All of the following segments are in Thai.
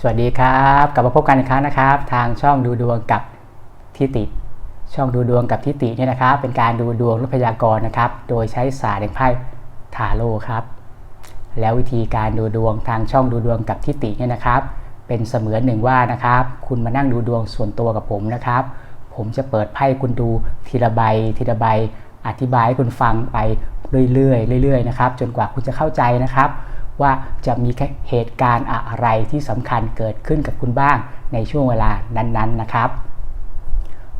สวัสดีครับ กลับมาพบกันอีกครั้งนะครับ ทางช่องดูดวงกับทิติ ช่องดูดวงกับทิติเนี่ยนะครับ เป็นการดูดวงและพยากรณ์นะครับ โดยใช้ศาสตร์แห่งไพ่ทาโร่ครับ แล้ววิธีการดูดวงทางช่องดูดวงกับทิติเนี่ยนะครับ เป็นเสมือนหนึ่งว่านะครับ คุณมานั่งดูดวงส่วนตัวกับผมนะครับ ผมจะเปิดไพ่คุณดูทีละใบทีละใบอธิบายให้คุณฟังไปเรื่อยๆเรื่อยๆนะครับ จนกว่าคุณจะเข้าใจนะครับ ว่าจะมีเหตุการณ์อะไรที่สำคัญเกิดขึ้นกับคุณบ้างในช่วงเวลานั้นๆนะครับ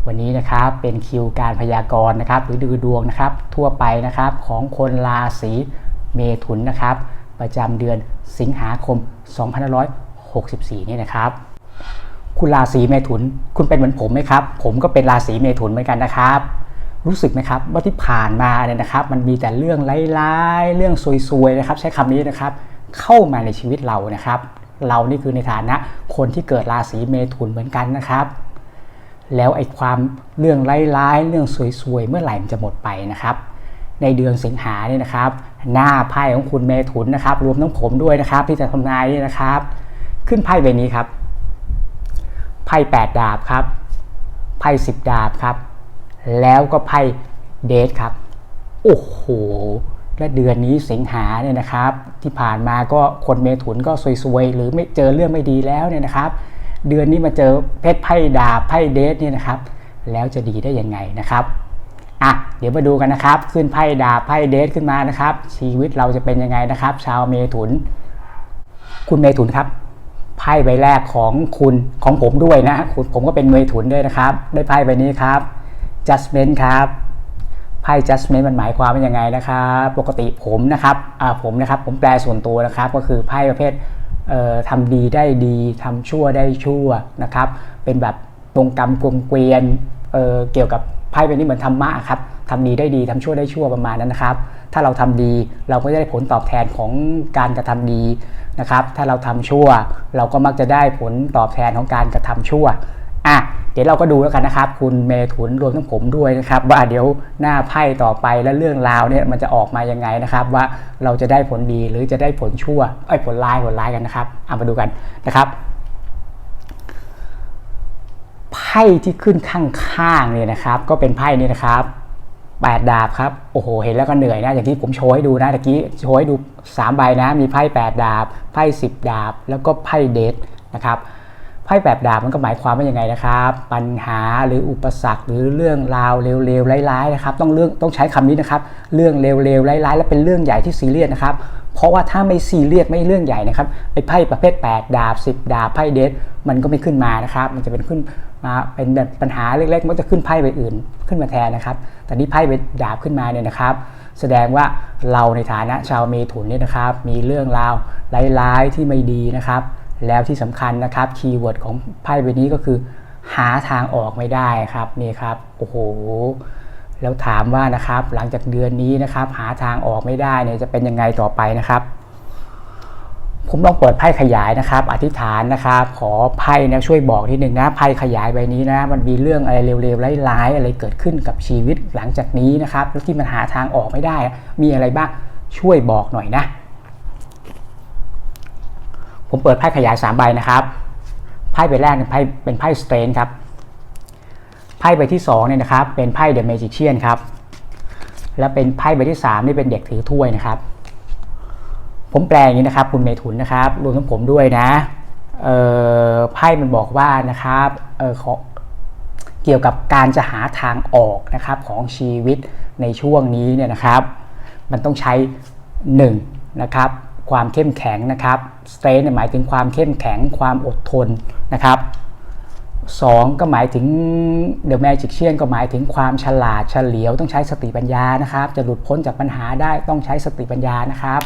วันนี้นะครับเป็นคิวการพยากรณ์นะครับ หรือดูดวงนะครับ ทั่วไปนะครับของคนราศีเมถุนนะครับ ประจำเดือนสิงหาคม 2564 นี่นะครับ คุณราศีเมถุน คุณเป็นเหมือนผมไหมครับ ผมก็เป็นราศีเมถุนเหมือนกันนะครับรู้สึกไหมครับว่าที่ผ่านมาเนี่ยนะครับ มันมีแต่เรื่องร้ายๆเรื่องซวยๆนะครับ ใช้คำนี้นะครับ เข้ามาในชีวิตเรานะครับ เรานี่คือในฐานะคนที่เกิดราศีเมถุนเหมือนกันนะครับ แล้วไอ้ความเรื่องร้ายๆเรื่องซวยๆเมื่อไหร่มันจะหมดไปนะครับ ในเดือนสิงหาเนี่ยนะครับ หน้าไพ่ของคุณเมถุนนะครับ รวมทั้งผมด้วยนะครับ ที่จะทำนายนี่นะครับ ขึ้นไพ่ใบนี้ครับไพ่8ดาบครับไพ่10 ดาบครับ แล้วก็ไพ่เดทครับ โอ้โห และเดือนนี้สิงหาเนี่ยนะครับ ที่ผ่านมาก็คนเมถุนก็ซวยๆ หรือไม่เจอเรื่องไม่ดีแล้วเนี่ยนะครับ เดือนนี้มาเจอเพชรไพ่ดาบไพ่เดทเนี่ยนะครับ แล้วจะดีได้ยังไงนะครับอะเดี๋ยวมาดูกันนะครับ ขึ้นไพ่ดาบไพ่เดทขึ้นมานะครับ ชีวิตเราจะเป็นยังไงนะครับ ชาวเมถุน คุณเมถุนครับไพ่ใบแรกของคุณของผมด้วยนะคุณผมก็เป็นเมถุนด้วยนะครับ ได้ไพ่ใบนี้ครับ judgment ครับ พ่ judgment มันหมายความว่ายังไงนะครับปกติผมนะครับอ่าผมนะครับผมแปลส่วนตัวนะครับก็คือไพ่ประเภทเอ่อทำดีได้ดีทำชั่วได้ชั่วนะครับเป็นแบบตรงกรรมกลมเกวียนเอ่อเกี่ยวกับไพ่ใบนี้เหมือนธรรมะครับทำดีได้ดีทำชั่วได้ชั่วประมาณนั้นนะครับ ถ้าเราทำดีเราก็จะได้ผลตอบแทนของการกระทำดีนะครับ ถ้าเราทำชั่ว เราก็มักจะได้ผลตอบแทนของการกระทำชั่ว อะเดี๋ยวเราก็ดูแล้วกันนะครับ คุณเมถุนรวมทั้งผมด้วยนะครับ ว่าเดี๋ยวหน้าไพ่ต่อไปและเรื่องราวเนี่ยมันจะออกมายังไงนะครับ ว่าเราจะได้ผลดีหรือจะได้ผลชั่วไอ้ผลร้ายผลร้ายกันนะครับเอามาดูกันนะครับไพ่ที่ขึ้นข้างๆเนี่ยนะครับ ก็เป็นไพ่นี่นะครับแปดดาบครับโอ้โหเห็นแล้วก็เหนื่อยนะอย่างที่ผมโชว์ให้ดูนะตะกี้โชว์ให้ดู3ใบนะมีไพ่แปดดาบไพ่10 ดาบ แล้วก็ไพ่เดทนะครับ ไพ่แปดดาบมันก็หมายความว่ายังไงนะครับ ปัญหาหรืออุปสรรคหรือเรื่องราวเลวๆร้ายๆนะครับ ต้องเรื่องต้องใช้คำนี้นะครับ เรื่องเลวๆร้ายๆ และเป็นเรื่องใหญ่ที่ซีเรียสนะครับ เพราะว่าถ้าไม่ซีเรียสไม่เรื่องใหญ่นะครับไอ้ไพ่ประเภท 8 ดาบ 10 ดาบไพ่เดทมันก็ไม่ขึ้นมานะครับ มันจะเป็นขึ้นมาเป็นแบบปัญหาเล็กๆ มันจะขึ้นไพ่ใบอื่นขึ้นมาแทนนะครับ แต่นี่ไพ่ใบดาบขึ้นมาเนี่ยนะครับ แสดงว่าเราในฐานะชาวเมถุนเนี่ยนะครับ มีเรื่องราวร้ายๆที่ไม่ดีนะครับ แล้วที่สำคัญนะครับคีย์เวิร์ดของไพ่ใบนี้ก็คือ หาทางออกไม่ได้ครับนี่ครับโอ้โหแล้วถามว่านะครับหลังจากเดือนนี้นะครับ หาทางออกไม่ได้เนี่ยจะเป็นยังไงต่อไปนะครับ ผมลองเปิดไพ่ขยายนะครับ อธิษฐานนะครับ ขอไพ่นะช่วยบอกทีหนึ่งนะไพ่ขยายใบนี้นะ มันมีเรื่องอะไรเร็วๆร้ายๆอะไรเกิดขึ้นกับชีวิตหลังจากนี้นะครับแล้วที่มันหาทางออกไม่ได้ มีอะไรบ้างช่วยบอกหน่อยนะ ผมเปิดไพ่ขยาย3ใบนะครับไพ่ใบแรกเป็นไพ่เป็นไพ่สเตรนครับไพ่ใบที่2เนี่ยนะครับเป็นไพ่เดอะเมจิเชียนครับและเป็นไพ่ใบที่3นี่เป็นเด็กถือถ้วยนะครับ ผมแปลอย่างนี้นะครับ คุณเมถุนนะครับรวมทั้งผมด้วยนะไพ่มันบอกว่านะครับเอ่อขอเกี่ยวกับการจะหาทางออกนะครับของชีวิตในช่วงนี้เนี่ยนะครับ มันต้องใช้1นะครับ ความเข้มแข็งนะครับสเตนหมายถึงความเข้มแข็งความอดทนนะครับ2ก็หมายถึง The Magician ก็หมายถึงความฉลาดเฉลียวต้องใช้สติปัญญานะครับ จะหลุดพ้นจากปัญหาได้ต้องใช้สติปัญญานะครับ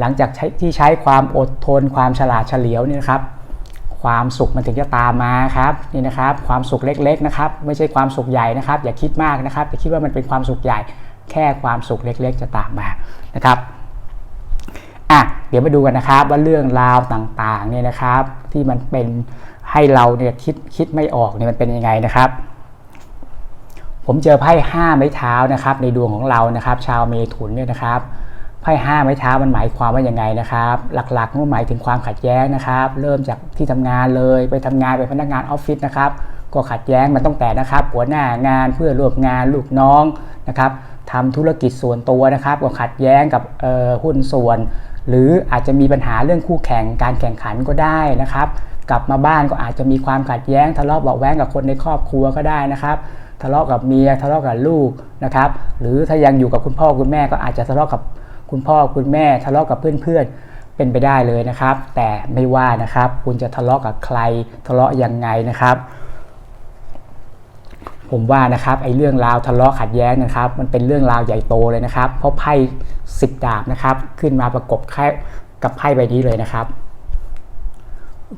หลังจากที่ใช้ความอดทน ความฉลาดเฉลียวนี่นะครับ ความสุขมันถึงจะตามมาครับนี่นะครับ ความสุขเล็กๆนะครับ ไม่ใช่ความสุขใหญ่นะครับ อย่าคิดมากนะครับอย่าคิดว่ามันเป็นความสุขใหญ่ แค่ความสุขเล็ก ๆ จะตามมานะครับ อะเดี๋ยวมาดูกันนะครับว่าเรื่องราวต่างๆเนี่ยนะครับ ที่มันเป็นให้เราเนี่ยคิดคิดไม่ออกเนี่ยมันเป็นยังไงนะครับ ผมเจอไพ่ห้าไม้เท้านะครับ ในดวงของเรานะครับ ชาวเมถุนเนี่ยนะครับไพ่ห้าไม้เท้ามันหมายความว่ายังไงนะครับ หลักๆมันหมายถึงความขัดแย้งนะครับ เริ่มจากที่ทำงานเลยไปทำงานเป็นพนักงานออฟฟิศนะครับก็ขัดแย้งมันต้องแต่นะครับ หัวหน้างานเพื่อร่วมงานลูกน้องนะครับทำธุรกิจส่วนตัวนะครับก็ขัดแย้งกับหุ้นส่วน หรืออาจจะมีปัญหาเรื่องคู่แข่งการแข่งขันก็ได้นะครับ กลับมาบ้านก็อาจจะมีความขัดแย้งทะเลาะเบาะแว้งกับคนในครอบครัวก็ได้นะครับทะเลาะกับเมียทะเลาะกับลูกนะครับ หรือถ้ายังอยู่กับคุณพ่อคุณแม่ก็อาจจะทะเลาะกับคุณพ่อคุณแม่ ทะเลาะกับเพื่อนๆเป็นไปได้เลยนะครับ แต่ไม่ว่านะครับ คุณจะทะเลาะกับใครทะเลาะยังไงนะครับ ผมว่านะครับไอ้เรื่องราวทะเลาะขัดแย้งนะครับ มันเป็นเรื่องราวใหญ่โตเลยนะครับ เพราะไพ่สิบดาบนะครับ ขึ้นมาประกบแค่กับไพ่ใบนี้เลยนะครับ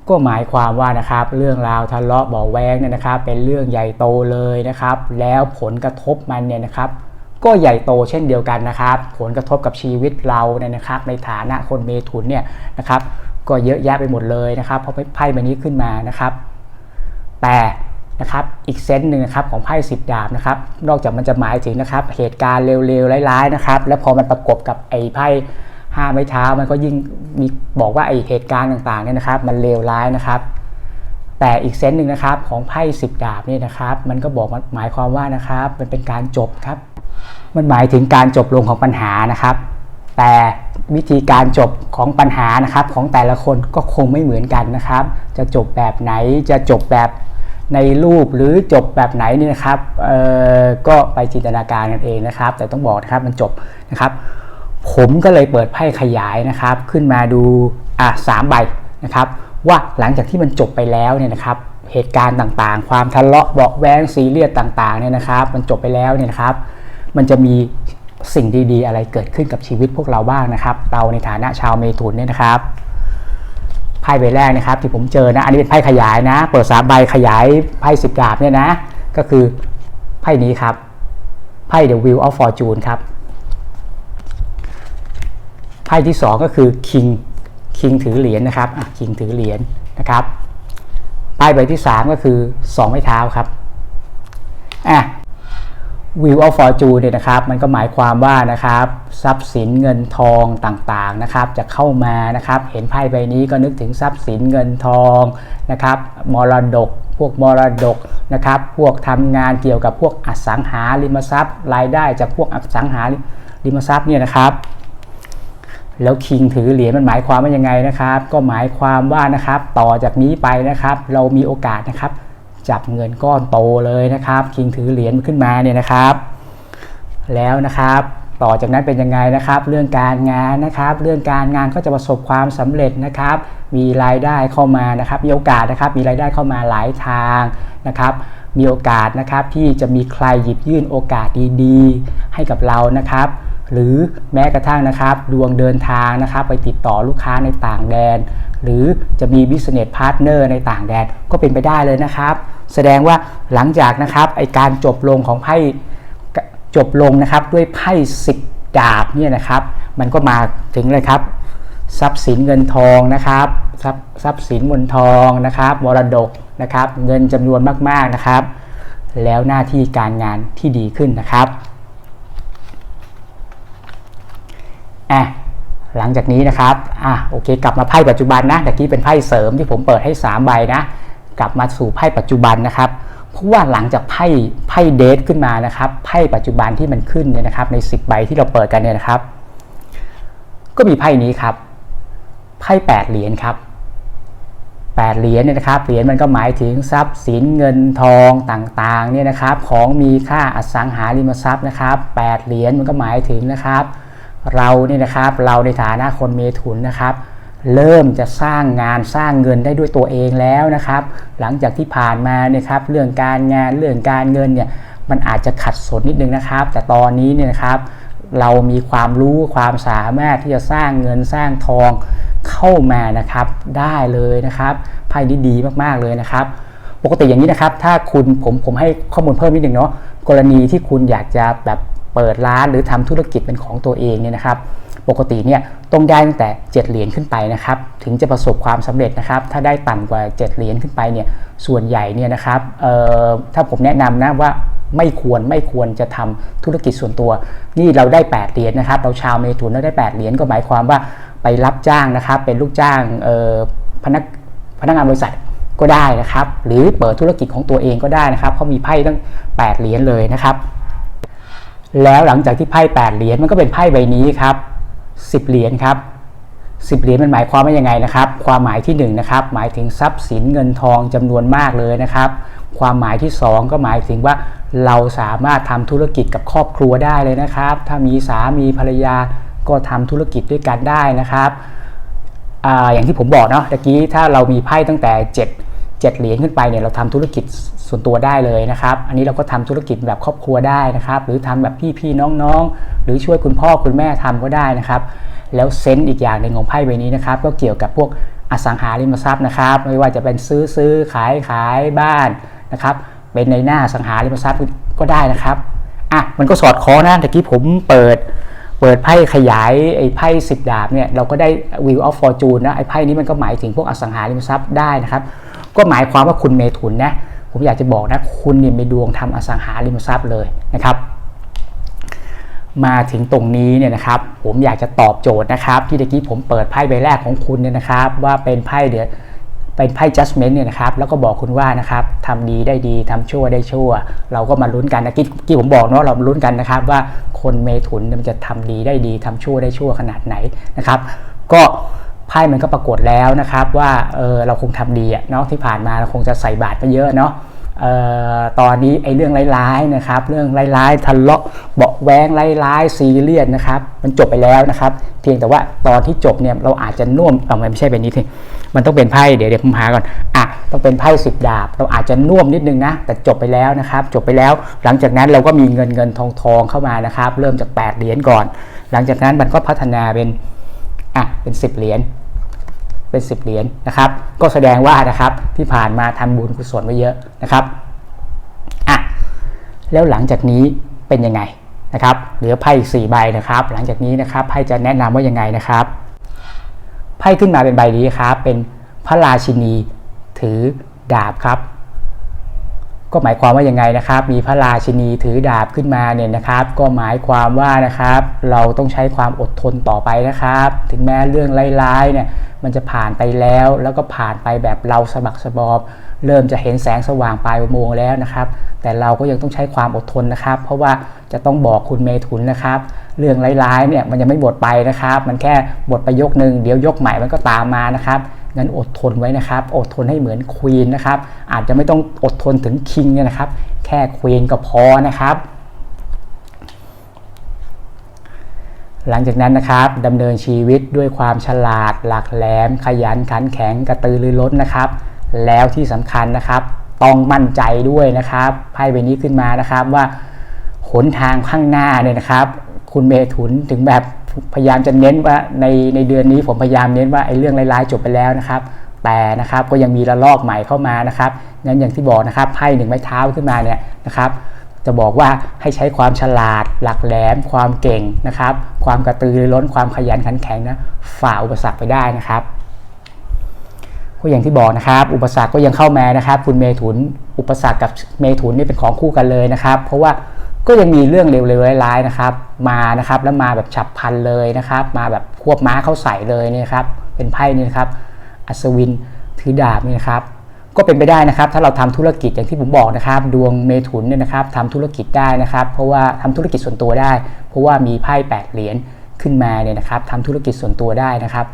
ก็หมายความว่านะครับ เรื่องราวทะเลาะบาะแวงเนี่ยนะครับ เป็นเรื่องใหญ่โตเลยนะครับ แล้วผลกระทบมันเนี่ยนะครับก็ใหญ่โตเช่นเดียวกันนะครับ ผลกระทบกับชีวิตเราเนี่ยนะครับ ในฐานะคนเมถุนเนี่ยนะครับ ก็เยอะแยะไปหมดเลยนะครับเพราะไพ่ใบนี้ขึ้นมานะครับ แต่ นะครับอีกเซนต์หนึ่งนะครับของไพ่สิบดาบนะครับนอกจากมันจะหมายถึงนะครับเหตุการณ์เร็วๆร้ายๆนะครับแล้วพอมันประกบกับไอ้ไพ่ห้าไม้เท้ามันก็ยิ่งมีบอกว่าไอ้เหตุการณ์ต่างๆเนี่ยนะครับ มันเลวร้ายนะครับ แต่อีกเซนต์หนึ่งนะครับของไพ่สิบดาบเนี่ยนะครับ มันก็บอกหมายความว่านะครับ มันเป็นการจบครับ มันหมายถึงการจบลงของปัญหานะครับ แต่วิธีการจบของปัญหานะครับ ของแต่ละคนก็คงไม่เหมือนกันนะครับ จะจบแบบไหนจะจบแบบ ในรูปหรือจบแบบไหนนี่นะครับเอ่อก็ไปจินตนาการกันเองนะครับ แต่ต้องบอกนะครับมันจบนะครับ ผมก็เลยเปิดไพ่ขยายนะครับ ขึ้นมาดูอะสามใบนะครับ ว่าหลังจากที่มันจบไปแล้วเนี่ยนะครับเหตุการณ์ต่างๆ ความทะเลาะเบาะแว้งซีเรียสต่างๆเนี่ยนะครับ มันจบไปแล้วเนี่ยนะครับ มันจะมีสิ่งดีๆ อะไรเกิดขึ้นกับชีวิตพวกเราบ้างนะครับ เราในฐานะชาวเมถุนเนี่ยนะครับ ไพ่ใบแรกนะครับ ที่ผมเจอนะ อันนี้เป็นไพ่ขยายนะ เปิดสามใบขยายไพ่สิบดาบเนี่ยนะ ก็คือไพ่นี้ครับ ไพ่ The Wheel of Fortune ครับ ไพ่ที่2ก็คือ King King ถือเหรียญนะครับอะ King ถือเหรียญนะครับไพ่ใบที่3ก็คือ2ไม้เท้าครับอะ Wheel of Fortune เนี่ยนะครับมันก็หมายความว่านะครับทรัพย์สินเงินทองต่างๆนะครับจะเข้ามานะครับเห็นไพ่ใบนี้ก็นึกถึงทรัพย์สินเงินทองนะครับมรดกพวกมรดกนะครับพวกทำงานเกี่ยวกับพวกอสังหาริมทรัพย์ รายได้จากพวกอสังหาริมทรัพย์เนี่ยนะครับแล้วคิงถือเหรียญมันหมายความว่ายังไงนะครับ ก็หมายความว่านะครับต่อจากนี้ไปนะครับ เรามีโอกาสนะครับ จับเงินก้อนโตเลยนะครับ คิงถือเหรียญขึ้นมาเนี่ยนะครับ แล้วนะครับต่อจากนั้นเป็นยังไงนะครับ เรื่องการงานนะครับ เรื่องการงานก็จะประสบความสำเร็จนะครับ มีรายได้เข้ามานะครับ มีโอกาสนะครับ มีรายได้เข้ามาหลายทางนะครับ มีโอกาสนะครับที่จะมีใครหยิบยื่นโอกาสดีๆ ให้กับเรานะครับ หรือแม้กระทั่งนะครับ ดวงเดินทางนะครับ ไปติดต่อลูกค้าในต่างแดน หรือจะมี business partner ในต่างแดนก็เป็นไปได้เลยนะครับ แสดงว่าหลังจากนะครับไอการจบลงของไพ่จบลงนะครับด้วยไพ่สิบดาบเนี่ยนะครับ มันก็มาถึงเลยครับ ทรัพย์สินเงินทองนะครับทรัพย์ทรัพย์สินเงินทองนะครับมรดกนะครับ เงินจำนวนมากๆนะครับ แล้วหน้าที่การงานที่ดีขึ้นนะครับอะหลังจากนี้นะครับอะโอเค กลับมาไพ่ปัจจุบันนะต่กี้เป็นไพ่เสริมที่ผมเปิดให้ 3 ใบนะ กลับมาสู่ไพ่ปัจจุบันนะครับเพราะว่าหลังจากไพ่ไพ่เดทขึ้นมานะครับไพ่ปัจจุบันที่มันขึ้นเนี่ยนะครับใน 10 ใบที่เราเปิดกันเนี่ยนะครับ ก็มีไพ่นี้ครับไพ่8เหรียญครับ8เหรียญเนี่ยนะครับเหรียญมันก็หมายถึงทรัพย์สินเงินทองต่างๆเนี่ยนะครับ ของมีค่าอสังหาริมทรัพย์นะครับ8เหรียญมันก็หมายถึงนะครับ เราเนี่ยนะครับเราในฐานะคนเมถุนนะครับ เริ่มจะสร้างงานสร้างเงินได้ด้วยตัวเองแล้วนะครับ หลังจากที่ผ่านมาเนี่ยครับ เรื่องการงานเรื่องการเงินเนี่ยมันอาจจะขัดสนนิดนึงนะครับ แต่ตอนนี้เนี่ยนะครับ เรามีความรู้ความสามารถที่จะสร้างเงินสร้างทองเข้ามานะครับได้เลยนะครับไพ่นี้ดีมากๆเลยนะครับ ปกติอย่างนี้นะครับ ถ้าคุณผมผมให้ข้อมูลเพิ่มนิดนึงเนาะกรณีที่คุณอยากจะแบบเปิดร้านหรือทำธุรกิจเป็นของตัวเองเนี่ยนะครับ ปกติเนี่ยต้องได้ตั้งแต่ 7 เหรียญขึ้นไปนะครับถึงจะประสบความสำเร็จนะครับ ถ้าได้ต่ำกว่า 7 เหรียญขึ้นไปเนี่ยส่วนใหญ่เนี่ยนะครับถ้าผมแนะนำนะว่าไม่ควรไม่ควรจะทำธุรกิจส่วนตัว นี่เราได้ 8 เหรียญนะครับ เราชาวเมถุนเราได้ 8 เหรียญก็หมายความว่าไปรับจ้างนะครับ เป็นลูกจ้างพนักพนักงานบริษัทก็ได้นะครับ หรือเปิดธุรกิจของตัวเองก็ได้นะครับเพรามีไพ่ตั้ง 8 เหรียญเลยนะครับ แล้วหลังจากที่ไพ่ 8 เหรียญมันก็เป็นไพ่ใบนี้ครับ 10 เหรียญครับ10เหรียญมันหมายความว่ายังไงนะครับ ความหมายที่1นนะครับหมายถึงทรัพย์สินเงินทองจำนวนมากเลยนะครับ ความหมายที่ 2 ก็หมายถึงว่าเราสามารถทำธุรกิจกับครอบครัวได้เลยนะครับ ถ้ามีสามีภรรยาก็ทำธุรกิจด้วยกันได้นะครับออย่างที่ผมบอกเนาะตะกี้ถ้าเรามีไพ่ตั้งแต่ 7 7 เหรียญขึ้นไปเนี่ยเราทำธุรกิจส่วนตัวได้เลยนะครับ อันนี้เราก็ทำธุรกิจแบบครอบครัวได้นะครับ หรือทำแบบพี่ๆน้องๆ หรือช่วยคุณพ่อคุณแม่ทำก็ได้นะครับ แล้วเซนต์อีกอย่างหนึ่งของไพ่ใบนี้นะครับ ก็เกี่ยวกับพวกอสังหาริมทรัพย์นะครับ ไม่ว่าจะเป็นซื้อซื้อขายขายบ้านนะครับ เป็นในหน้าอสังหาริมทรัพย์ก็ได้นะครับอะมันก็สอดคล้องนะตะกี้ผมเปิดเปิดไพ่ขยายไอ้ไพ่สิบดาบเนี่ยเราก็ได้ Wheel of Fortune นะไอ้ไพ่นี้มันก็หมายถึงพวกอสังหาริมทรัพย์ได้นะครับ ก็หมายความว่าคุณเมถุนนะผมอยากจะบอกนะคุณเนี่ยมีดวงทำอสังหาริมทรัพย์เลยนะครับ มาถึงตรงนี้เนี่ยนะครับ ผมอยากจะตอบโจทย์นะครับ ที่ตะกี้ผมเปิดไพ่ใบแรกของคุณเนี่ยนะครับ ว่าเป็นไพ่เดี๋ยวเป็นไพ่ judgment เนี่ยนะครับ แล้วก็บอกคุณว่านะครับทำดีได้ดีทำชั่วได้ชั่ว เราก็มาลุ้นกันนะกี้กี้ผมบอกเนาะเราาลุ้นกันนะครับ ว่าคนเมถุนมันจะทำดีได้ดีทำชั่วได้ชั่วขนาดไหนนะครับ ก็ ไพ่มันก็ปรากฏแล้วนะครับว่าเออเราคงทำดีอะเนาะที่ผ่านมาเราคงจะใส่บาตรไปเยอะเนาะเอ่อตอนนี้ไอ้เรื่องร้ายๆนะครับ เรื่องร้ายๆทะเลาะเบาะแวงร้ายๆซีเรียสนะครับ มันจบไปแล้วนะครับ เพียงแต่ว่าตอนที่จบเนี่ยเราอาจจะน่วมเอาไม่ใช่แบบนี้ทีมันต้องเป็นไพ่เดี๋ยวเดี๋ยวผมหาก่อนอะต้องเป็นไพ่สิบดาบ เราอาจจะน่วมนิดนึงนะ แต่จบไปแล้วนะครับ จบไปแล้ว หลังจากนั้นเราก็มีเงินเงินทองทองเข้ามานะครับ เริ่มจาก8เหรียญก่อน หลังจากนั้นมันก็พัฒนาเป็น อะเป็น 10 เหรียญเป็น 10 เหรียญนะครับ ก็แสดงว่านะครับที่ผ่านมาทำบุญกุศลไว้เยอะนะครับอะแล้วหลังจากนี้เป็นยังไงนะครับเหลือไพ่สี่ใบนะครับ หลังจากนี้นะครับไพ่จะแนะนำว่ายังไงนะครับไพ่ขึ้นมาเป็นใบนี้ครับเป็นพระราชินีถือดาบครับ ก็หมายความว่ายังไงนะครับ มีพระราชินีถือดาบขึ้นมาเนี่ยนะครับ ก็หมายความว่านะครับ เราต้องใช้ความอดทนต่อไปนะครับ ถึงแม้เรื่องร้ายๆเนี่ยมันจะผ่านไปแล้ว แล้วก็ผ่านไปแบบเราสมัครสบอบ เริ่มจะเห็นแสงสว่างปลายอุโมงค์แล้วนะครับ แต่เราก็ยังต้องใช้ความอดทนนะครับ เพราะว่าจะต้องบอกคุณเมถุนนะครับ เรื่องร้ายๆเนี่ยมันยังไม่หมดไปนะครับ มันแค่หมดไปยกหนึ่งเดี๋ยวยกใหม่มันก็ตามมานะครับงั้นอดทนไว้นะครับ อดทนให้เหมือนควีนนะครับ อาจจะไม่ต้องอดทนถึงคิงเนี่ยนะครับ แค่ควีนก็พอนะครับ หลังจากนั้นนะครับดำเนินชีวิตด้วยความฉลาด หลักแหลม ขยันขันแข็งกระตือรือร้นนะครับ แล้วที่สำคัญนะครับ ต้องมั่นใจด้วยนะครับไพ่ใบนี้ขึ้นมานะครับว่าหนทางข้างหน้าเนี่ยนะครับ คุณเมถุนถึงแบบพยายามจะเน้นว่าในในเดือนนี้ผมพยายามเน้นว่าไอ้เรื่องร้ายๆจบไปแล้วนะครับ แต่นะครับก็ยังมีระลอกใหม่เข้ามานะครับงั้นอย่างที่บอกนะครับไพ่หนึ่งไม้เท้าขึ้นมาเนี่ยนะครับจะบอกว่าให้ใช้ความฉลาด หลักแหลม ความเก่งนะครับ ความกระตือรือร้นความขยันขันแข็งนะฝ่าอุปสรรคไปได้นะครับ ก็อย่างที่บอกนะครับ อุปสรรคก็ยังเข้ามานะครับ คุณเมถุน อุปสรรคกับเมถุนนี่เป็นของคู่กันเลยนะครับ เพราะว่าก็ยังมีเรื่องเร็วๆร้ายๆนะครับ มานะครับแล้วมาแบบฉับพลันเลยนะครับ มาแบบควบม้าเข้าใส่เลยนี่นะครับ เป็นไพ่นี่นะครับ อัศวินถือดาบนี่นะครับ ก็เป็นไปได้นะครับ ถ้าเราทำธุรกิจอย่างที่ผมบอกนะครับ ดวงเมถุนเนี่ยนะครับทำธุรกิจได้นะครับ เพราะว่าทำธุรกิจส่วนตัวได้ เพราะว่ามีไพ่แปดเหรียญขึ้นมาเนี่ยนะครับทำธุรกิจส่วนตัวได้นะครับ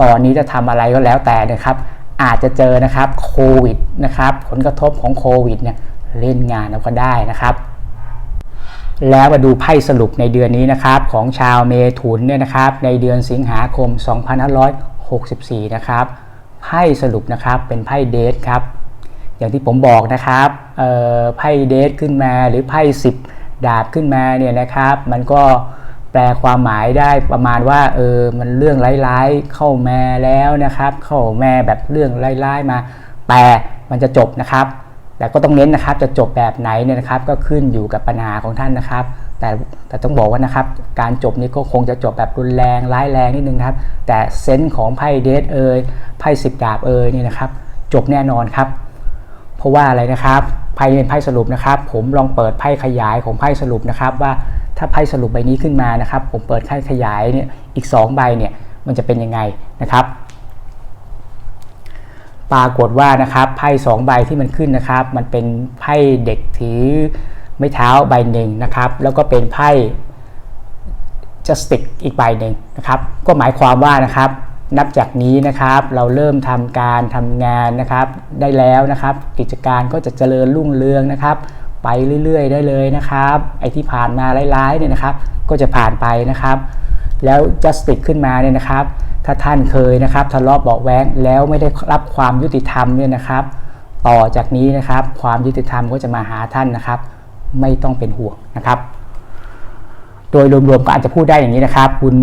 ตอนนี้จะทำอะไรก็แล้วแต่นะครับ อาจจะเจอนะครับโควิดนะครับผลกระทบของโควิดเนี่ยเล่นงานเราก็ได้นะครับแล้วมาดูไพ่สรุปในเดือนนี้นะครับของชาวเมถุนเนี่ยนะครับในเดือนสิงหาคม 2564 นะครับไพ่สรุปนะครับเป็นไพ่เดทครับอย่างที่ผมบอกนะครับไพ่เดทขึ้นมาหรือไพ่สิบดาบขึ้นมาเนี่ยนะครับ มันก็ แปลความหมายได้ประมาณว่าเออมันเรื่องร้ายๆเข้ามาแล้วนะครับ เข้ามาแบบเรื่องร้ายๆมา แต่มันจะจบนะครับ แต่ก็ต้องเน้นนะครับจะจบแบบไหนเนี่ยนะครับ ก็ขึ้นอยู่กับปัญหาของท่านนะครับ แต่แต่ต้องบอกว่านะครับ การจบนี้ก็คงจะจบแบบรุนแรงร้ายแรงนิดนึงครับ แต่เซนส์ของไพ่เดทเอยไพ่สิบดาบเอยนี่นะครับ จบแน่นอนครับ เพราะว่าอะไรนะครับไพ่เป็นไพ่สรุปนะครับ ผมลองเปิดไพ่ขยายของไพ่สรุปนะครับว่า ถ้าไพ่สรุปใบนี้ขึ้นมานะครับ ผมเปิดไพ่ขยายเนี่ยอีก 2 ใบเนี่ยมันจะเป็นยังไงนะครับ ปรากฏว่านะครับไพ่สองใบที่มันขึ้นนะครับ มันเป็นไพ่เด็กถือไม้เท้าใบหนึ่งนะครับ แล้วก็เป็นไพ่จัสติกอีกใบหนึ่งนะครับ ก็หมายความว่านะครับ นับจากนี้นะครับเราเริ่มทำการทำงานนะครับ ได้แล้วนะครับ กิจการก็จะเจริญรุ่งเรืองนะครับ ไปเรื่อยๆ ได้เลยนะครับไอที่ผ่านมาร้ายๆเนี่ยนะครับ ก็จะผ่านไปนะครับ แล้วจะติดขึ้นมาเนี่ยนะครับ ถ้าท่านเคยนะครับทะเลาะเบาแว้งแล้วไม่ได้รับความยุติธรรมเนี่ยนะครับ ต่อจากนี้นะครับความยุติธรรมก็จะมาหาท่านนะครับ ไม่ต้องเป็นห่วงนะครับ โดยรวมๆก็อาจจะพูดได้อย่างนี้นะครับ คุณ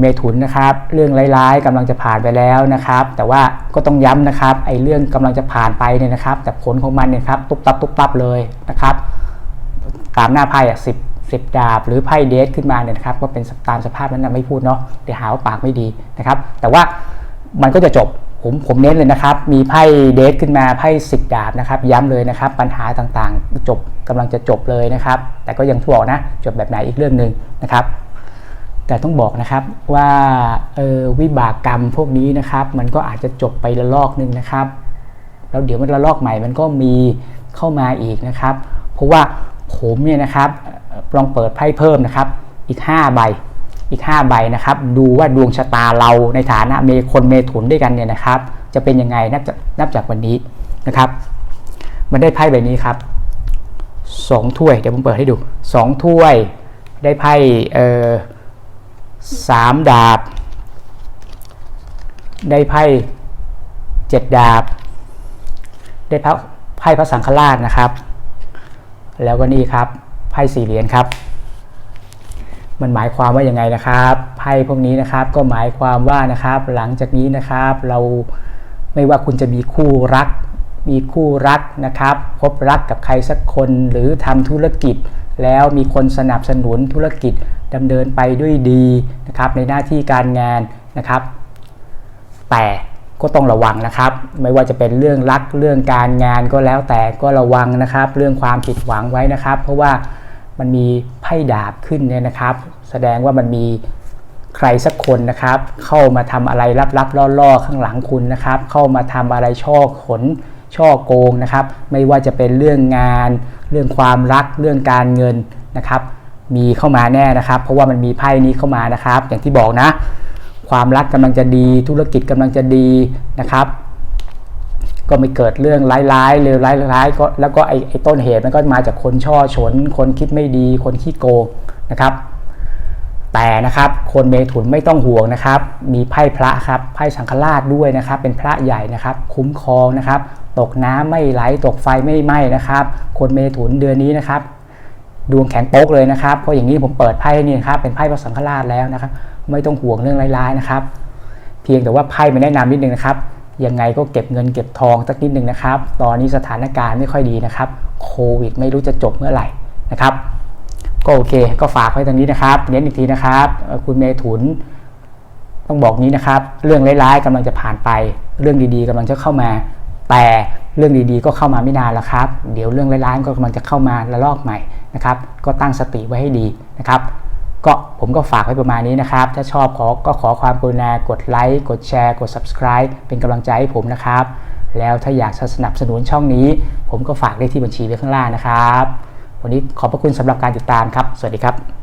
เมถุนนะครับ เรื่องร้ายๆกำลังจะผ่านไปแล้วนะครับ แต่ว่าก็ต้องย้ำนะครับไอ้เรื่องกำลังจะผ่านไปเนี่ยนะครับ แต่ผลของมันเนี่ยครับตุ๊บตับตุ๊บตับเลยนะครับตามหน้าไพ่อะสิบสิบดาบ หรือไพ่เดทขึ้นมาเนี่ยนะครับก็เป็นตามสภาพนั้นนะไม่พูดเนาะเดี๋ยวหาว่าปากไม่ดีนะครับ แต่ว่ามันก็จะจบ ผมผมเน้นเลยนะครับ มีไพ่เดทขึ้นมาไพ่สิบดาบนะครับ ย้ำเลยนะครับ ปัญหาต่างๆ จบกำลังจะจบเลยนะครับ แต่ก็ยังทั่วนะ จบแบบไหนอีกเรื่องหนึ่งนะครับ แต่ต้องบอกนะครับว่าออวิบากกรรมพวกนี้นะครับ มันก็อาจจะจบไประลอกหนึ่งนะครับ แล้วเดี๋ยวมันระลอกใหม่มันก็มีเข้ามาอีกนะครับ เพราะว่าผมเนี่ยนะครับลองเปิดไพ่เพิ่มนะครับ อีก 5 ใบ อีก 5 ใบนะครับ ดูว่าดวงชะตาเราในฐานะเมคนเมถุนด้วยกันเนี่ยนะครับ จะเป็นยังไงนับจากนับจากวันนี้นะครับ มันได้ไพ่ใบนี้ครับสองถ้วยเดี๋ยวผมเปิดให้ดูสองถ้วยได้ไพ่เอ่อสามดาบ ได้ไพ่เจ็ดดาบ ได้พไพ่พระสังฆราชนะครับ แล้วก็นี่ครับไพ่สี่เหรียญครับ มันหมายความว่ายังไงนะครับไพ่พวกนี้นะครับก็หมายความว่านะครับ หลังจากนี้นะครับเราไม่ว่าคุณจะมีคู่รัก มีคู่รักนะครับ พบรักกับใครสักคนหรือทำธุรกิจ แล้วมีคนสนับสนุนธุรกิจดำเนินไปด้วยดีนะครับ ในหน้าที่การงานนะครับ แต่ก็ต้องระวังนะครับ ไม่ว่าจะเป็นเรื่องรักเรื่องการงานก็แล้วแต่ก็ระวังนะครับ เรื่องความผิดหวังไว้นะครับ เพราะว่ามันมีไพ่ดาบขึ้นเนี่ยนะครับ แสดงว่ามันมีใครสักคนนะครับ เข้ามาทำอะไรลับๆล่อๆ ข้างหลังคุณนะครับ เข้ามาทำอะไรช่อขนช่อโกงนะครับ ไม่ว่าจะเป็นเรื่องงาน เรื่องความรักเรื่องการเงินนะครับ มีเข้ามาแน่นะครับ เพราะว่ามันมีไพ่นี้เข้ามานะครับ อย่างที่บอกนะ ความรักกำลังจะดี ธุรกิจกำลังจะดีนะครับ ก็ไม่เกิดเรื่องร้ายๆเลยร้ายๆก็แล้วก็ไอ้ไอ้ต้นเหตุมันก็มาจากคนช่อฉน คนคิดไม่ดี คนขี้โกงนะครับ แต่นะครับคนเมถุนไม่ต้องห่วงนะครับ มีไพ่พระครับไพ่สังฆราชด้วยนะครับ เป็นพระใหญ่นะครับ คุ้มครองนะครับ ตกน้ำไม่ไหลตกไฟไม่ไหม้นะครับ คนเมถุนเดือนนี้นะครับ ดวงแข็งโป๊กเลยนะครับ เพราะอย่างนี้ผมเปิดไพ่นี่นครับเป็นไพ่พระสังฆราชแล้วนะครับ ไม่ต้องห่วงเรื่องร้ายๆนะครับ เพียงแต่ว่าไพ่มาแนะนำนิดนึงนะครับยังไงก็เก็บเงินเก็บทองสักนิดนึงนะครับ ตอนนี้สถานการณ์ไม่ค่อยดีนะครับ โควิดไม่รู้จะจบเมื่อไหร่นะครับ ก็โอเค ก็ฝากไว้ตรงนี้นะครับเน้นอีกทีนะครับ คุณเมถุนต้องบอกนี้นะครับ เรื่องร้ายๆกำลังจะผ่านไป เรื่องดีๆกำลังจะเข้ามา แต่เรื่องดีๆ ก็เข้ามาไม่นานแล้วครับ เดี๋ยวเรื่องร้ายๆก็กำลังจะเข้ามาระลอกใหม่นะครับ ก็ตั้งสติไว้ให้ดีนะครับ ก็ผมก็ฝากไว้ประมาณนี้นะครับ ถ้าชอบขอก็ขอความกรุณากดไลค์ กดแชร์ กด subscribe เป็นกำลังใจให้ผมนะครับ แล้วถ้าอยากสนับสนุนช่องนี้ ผมก็ฝากได้ที่บัญชีไว้ข้างล่างนะครับ วันนี้ขอบพระคุณสำหรับการติดตามครับ สวัสดีครับ